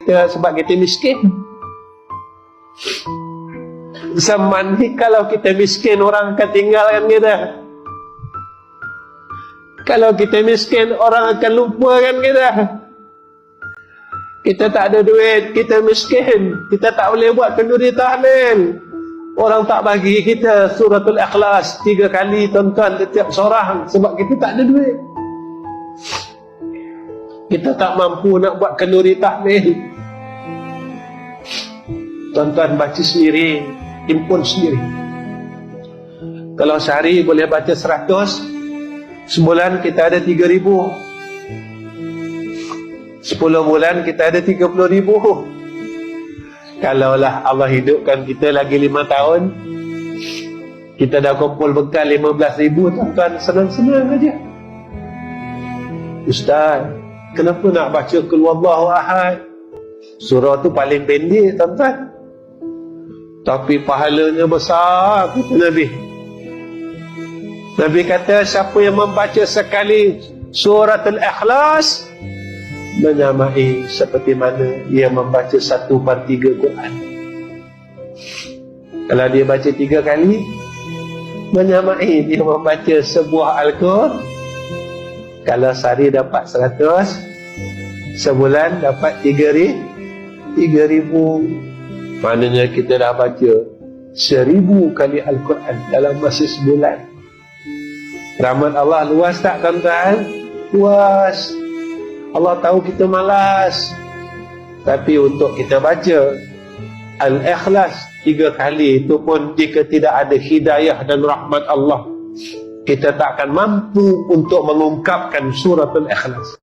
kita sebab kita miskin. Zaman ni kalau kita miskin orang akan tinggalkan kita. Kalau kita miskin orang akan lupakan kita. Kita tak ada duit, kita miskin. Kita tak boleh buat kenduri tahlil. Orang tak bagi kita suratul ikhlas tiga kali tuan-tuan setiap seorang sebab kita tak ada duit. Kita tak mampu nak buat kenduri tahlil. Tuan-tuan baca sendiri, impun sendiri. Kalau sehari boleh baca seratus, sebulan kita ada tiga ribu. Sepuluh bulan kita ada tiga puluh ribu. Kalaulah Allah hidupkan kita lagi lima tahun, kita dah kumpul bekal lima belas ribu, tuan-tuan senang-senang aja. Ustaz, kenapa nak baca Kulwallahu Ahad? Surah tu paling pendek, tuan-tuan. Tapi pahalanya besar, kata Nabi. Nabi kata, siapa yang membaca sekali surat Al-Ikhlas, menyamai seperti mana ia membaca satu per tiga Quran. Kalau dia baca tiga kali, menyamai dia membaca sebuah Al-Quran. Kalau sehari dapat seratus, sebulan dapat tiga ribu. Tiga ribu. Maknanya kita dah baca seribu kali Al-Quran dalam masa sebulan. Rahmat Allah luas tak tuan-tuan? Luas. Allah tahu kita malas. Tapi untuk kita baca Al-Ikhlas tiga kali itu pun jika tidak ada hidayah dan rahmat Allah kita tak akan mampu untuk mengungkapkan surat Al-Ikhlas.